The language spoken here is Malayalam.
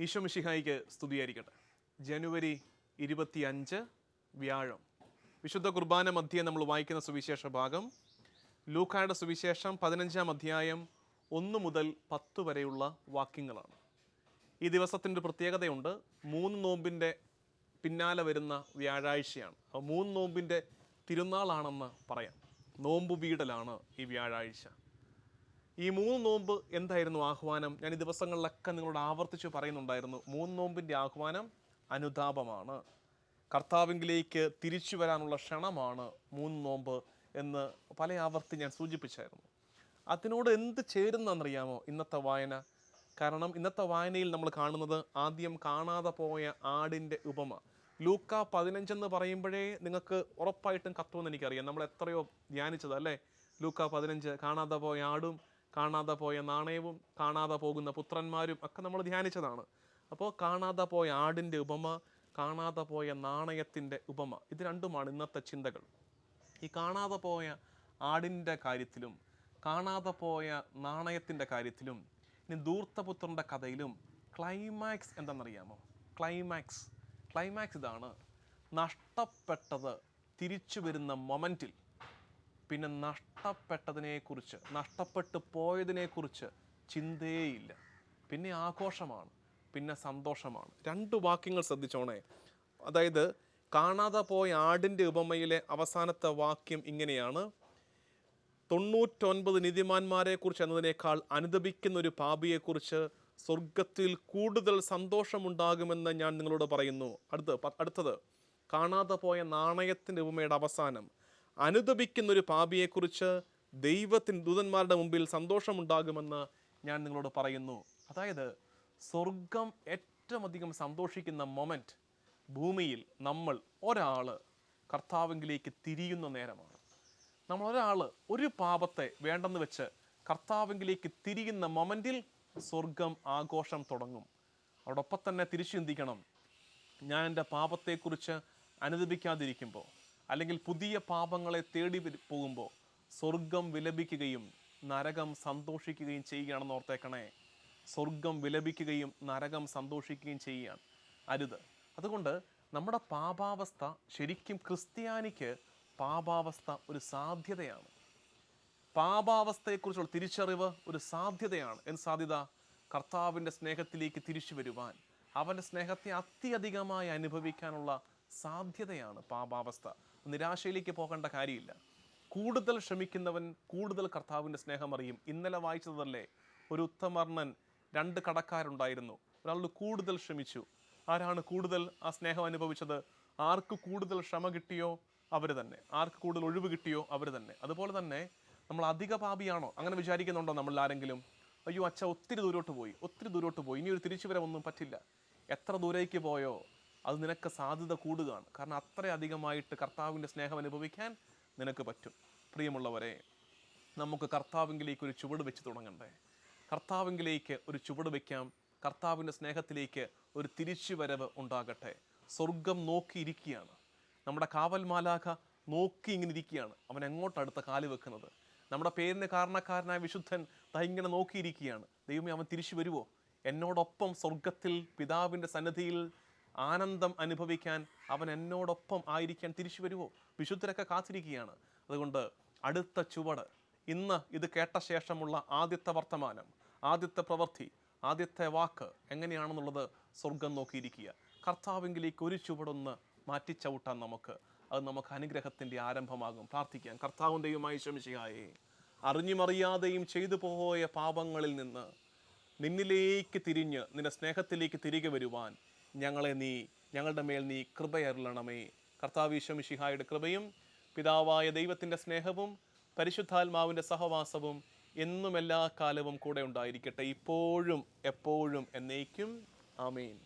ഈശോ മിശിഹായിക്ക് സ്തുതിയായിരിക്കട്ടെ. ജനുവരി ഇരുപത്തി അഞ്ച് വ്യാഴം. വിശുദ്ധ കുർബാന മധ്യേ നമ്മൾ വായിക്കുന്ന സുവിശേഷ ഭാഗം. ലൂക്കായുടെ സുവിശേഷം പതിനഞ്ചാം അധ്യായം ഒന്ന് മുതൽ പത്ത് വരെയുള്ള വാക്യങ്ങളാണ്. ഈ ദിവസത്തിന്റെ പ്രത്യേകതയുണ്ട്. മൂന്ന് നോമ്പിന്റെ പിന്നാലെ വരുന്ന വ്യാഴാഴ്ചയാണ്. മൂന്ന് നോമ്പിന്റെ തിരുനാളാണെന്ന് പറയാം. നോമ്പ് വീടലാണ് ഈ വ്യാഴാഴ്ച. ഈ മൂന്ന് നോമ്പ് എന്തായിരുന്നു ആഹ്വാനം? ഞാൻ ഈ ദിവസങ്ങളിലൊക്കെ നിങ്ങളോട് ആവർത്തിച്ച് പറയുന്നുണ്ടായിരുന്നു മൂന്ന് നോമ്പിന്റെ ആഹ്വാനം അനുതാപമാണ്. കർത്താവിങ്കിലേക്ക് തിരിച്ചു വരാനുള്ള ക്ഷണമാണ് മൂന്ന് നോമ്പ് എന്ന് പല ആവർത്തി ഞാൻ സൂചിപ്പിച്ചായിരുന്നു. അതിനോട് എന്ത് ചേരുന്നതെന്നറിയാമോ? ഇന്നത്തെ വായന. കാരണം ഇന്നത്തെ വായനയിൽ നമ്മൾ കാണുന്നത് ആദ്യം കാണാതെ പോയ ആടിന്റെ ഉപമ. ലൂക്ക പതിനഞ്ചെന്ന് പറയുമ്പോഴേ നിങ്ങൾക്ക് ഉറപ്പായിട്ടും കത്തുമെന്ന് എനിക്കറിയാം. നമ്മൾ എത്രയോ ധ്യാനിച്ചത് അല്ലേ ലൂക്ക പതിനഞ്ച് കാണാതെ പോയ ആടും കാണാതെ പോയ നാണയവും കാണാതെ പോകുന്ന പുത്രന്മാരും ഒക്കെ നമ്മൾ ധ്യാനിച്ചതാണ്. അപ്പോൾ കാണാതെ പോയ ആടിന്റെ ഉപമ കാണാതെ പോയ നാണയത്തിന്റെ ഉപമ ഇത് രണ്ടുമാണ് ഇന്നത്തെ ചിന്തകൾ. ഈ കാണാതെ പോയ ആടിന്റെ കാര്യത്തിലും കാണാതെ പോയ നാണയത്തിന്റെ കാര്യത്തിലും ഇനി ധൂർത്തപുത്രന്റെ കഥയിലും ക്ലൈമാക്സ് എന്താണെന്നറിയാമോ ക്ലൈമാക്സ് ക്ലൈമാക്സ് ഇതാണ് നഷ്ടപ്പെട്ടത് തിരിച്ചു വരുന്ന മൊമെന്റിൽ പിന്നെ നഷ്ടപ്പെട്ടതിനെക്കുറിച്ച് നഷ്ടപ്പെട്ടു പോയതിനെക്കുറിച്ച് ചിന്തയേയില്ല. പിന്നെ ആഘോഷമാണ് പിന്നെ സന്തോഷമാണ്. രണ്ട് വാക്യങ്ങൾ ശ്രദ്ധിച്ചോണേ. അതായത് കാണാതെ പോയ ആടിന്റെ ഉപമയിലെ അവസാനത്തെ വാക്യം ഇങ്ങനെയാണ്. തൊണ്ണൂറ്റൊൻപത് നീതിമാന്മാരെക്കുറിച്ച് എന്നതിനേക്കാൾ അനുദപിക്കുന്ന ഒരു പാപിയെക്കുറിച്ച് സ്വർഗത്തിൽ കൂടുതൽ സന്തോഷമുണ്ടാകുമെന്ന് ഞാൻ നിങ്ങളോട് പറയുന്നു. അടുത്ത് അടുത്തത് കാണാതെ പോയ നാണയത്തിന്റെ ഉപമയുടെ അവസാനം. അനുദപിക്കുന്ന ഒരു പാപിയെക്കുറിച്ച് ദൈവത്തിൻ ദൂതന്മാരുടെ മുമ്പിൽ സന്തോഷമുണ്ടാകുമെന്ന് ഞാൻ നിങ്ങളോട് പറയുന്നു. അതായത് സ്വർഗം ഏറ്റവും അധികം സന്തോഷിക്കുന്ന മൊമെന്റ് ഭൂമിയിൽ നമ്മൾ ഒരാൾ കർത്താവിങ്കിലേക്ക് തിരിയുന്ന നേരമാണ്. നമ്മൾ ഒരാൾ ഒരു പാപത്തെ വേണ്ടെന്ന് വെച്ച് കർത്താവിങ്കിലേക്ക് തിരിയുന്ന മൊമെന്റിൽ സ്വർഗം ആഘോഷം തുടങ്ങും. അതോടൊപ്പം തന്നെ തിരിച്ചു ചിന്തിക്കണം ഞാൻ എന്റെ പാപത്തെക്കുറിച്ച് അനുദപിക്കാതിരിക്കുമ്പോൾ അല്ലെങ്കിൽ പുതിയ പാപങ്ങളെ തേടി പോകുമ്പോൾ സ്വർഗം വിലപിക്കുകയും നരകം സന്തോഷിക്കുകയും ചെയ്യുകയാണെന്ന് ഓർത്തേക്കണേ. സ്വർഗം വിലപിക്കുകയും നരകം സന്തോഷിക്കുകയും ചെയ്യുകയാണ്. അരുത്. അതുകൊണ്ട് നമ്മുടെ പാപാവസ്ഥ ശരിക്കും ക്രിസ്ത്യാനിക്ക് പാപാവസ്ഥ ഒരു സാധ്യതയാണ്. പാപാവസ്ഥയെക്കുറിച്ചുള്ള തിരിച്ചറിവ് ഒരു സാധ്യതയാണ്. എന്ത് സാധ്യത? കർത്താവിന്റെ സ്നേഹത്തിലേക്ക് തിരിച്ചു വരുവാൻ. അവന്റെ സ്നേഹത്തെ അത്യധികമായി അനുഭവിക്കാനുള്ള സാധ്യതയാണ് പാപാവസ്ഥ. നിരാശയിലേക്ക് പോകേണ്ട കാര്യമില്ല. കൂടുതൽ ശ്രമിക്കുന്നവൻ കൂടുതൽ കർത്താവിന്റെ സ്നേഹം അറിയും. ഇന്നലെ വായിച്ചതല്ലേ ഒരു ഉത്തമർണൻ രണ്ട് കടക്കാരുണ്ടായിരുന്നു. ഒരാൾ കൂടുതൽ ശ്രമിച്ചു ആരാണ് കൂടുതൽ ആ സ്നേഹം അനുഭവിച്ചത്? ആർക്ക് കൂടുതൽ ക്ഷമ കിട്ടിയോ? അവർ തന്നെ. ആർക്ക് കൂടുതൽ ഒഴിവ് കിട്ടിയോ? അവർ തന്നെ. അതുപോലെ തന്നെ നമ്മൾ അധിക പാപിയാണോ? അങ്ങനെ വിചാരിക്കുന്നുണ്ടോ നമ്മൾ ആരെങ്കിലും? അയ്യോ അച്ഛ ഒത്തിരി ദൂരോട്ട് പോയി. ഒത്തിരി ദൂരോട്ട് പോയി. ഇനി ഒരു തിരിച്ചു വരവൊന്നും പറ്റില്ല. എത്ര ദൂരേക്ക് പോയോ? അത് നിനക്ക് സാധ്യത കൂടുകയാണ്. കാരണം അത്രയധികമായിട്ട് കർത്താവിന്റെ സ്നേഹം അനുഭവിക്കാൻ നിനക്ക് പറ്റും. പ്രിയമുള്ളവരെ നമുക്ക് കർത്താവിങ്കിലേക്ക് ഒരു ചുവട് വെച്ച് തുടങ്ങണ്ടേ? കർത്താവിങ്കിലേക്ക് ഒരു ചുവട് വെക്കാം. കർത്താവിന്റെ സ്നേഹത്തിലേക്ക് ഒരു തിരിച്ചുവരവ് ഉണ്ടാകട്ടെ. സ്വർഗം നോക്കിയിരിക്കുകയാണ്. നമ്മുടെ കാവൽ മാലാഖ നോക്കി ഇങ്ങനെ ഇരിക്കുകയാണ്. അവൻ എങ്ങോട്ട് അടുത്ത കാൽ വെക്കുന്നത്? നമ്മുടെ പേരിന് കാരണക്കാരനായ വിശുദ്ധൻ തയ്യങ്ങനെ നോക്കിയിരിക്കുകയാണ്. ദൈവമേ അവൻ തിരിച്ചു വരുവോ? എന്നോടൊപ്പം സ്വർഗത്തിൽ പിതാവിന്റെ സന്നിധിയിൽ ആനന്ദം അനുഭവിക്കാൻ അവൻ എന്നോടൊപ്പം ആയിരിക്കാൻ തിരിച്ചു വരുമോ വിശുദ്ധരൊക്കെ കാത്തിരിക്കുകയാണ്. അതുകൊണ്ട് അടുത്ത ചുവട്. ഇന്ന് ഇത് കേട്ട ശേഷമുള്ള ആദ്യത്തെ വർത്തമാനം ആദ്യത്തെ പ്രവൃത്തി ആദ്യത്തെ വാക്ക് എങ്ങനെയാണെന്നുള്ളത് സ്വർഗം നോക്കിയിരിക്കുക. കർത്താവിങ്കിലേക്ക് ഒരു ചുവടൊന്ന് മാറ്റിച്ചവിട്ടാൻ നമുക്ക്. അത് നമുക്ക് അനുഗ്രഹത്തിന്റെ ആരംഭമാകും. പ്രാർത്ഥിക്കാം. കർത്താവിന്റെയുമായി ശ്രമിച്ചായേ അറിഞ്ഞുമറിയാതെയും ചെയ്തു പോയ പാപങ്ങളിൽ നിന്ന് നിന്നിലേക്ക് തിരിഞ്ഞ് നിന്റെ സ്നേഹത്തിലേക്ക് തിരികെ വരുവാൻ ഞങ്ങളെ നീ ഞങ്ങളുടെ മേൽ നീ കൃപയരുളണമേ കർത്താവീശ്വമിഷിഹായുടെ കൃപയും പിതാവായ ദൈവത്തിന്റെ സ്നേഹവും പരിശുദ്ധാത്മാവിന്റെ സഹവാസവും എന്നും എല്ലാ കാലവും കൂടെ ഉണ്ടായിരിക്കട്ടെ. ഇപ്പോഴും എപ്പോഴും എന്നേക്കും. ആമേൻ.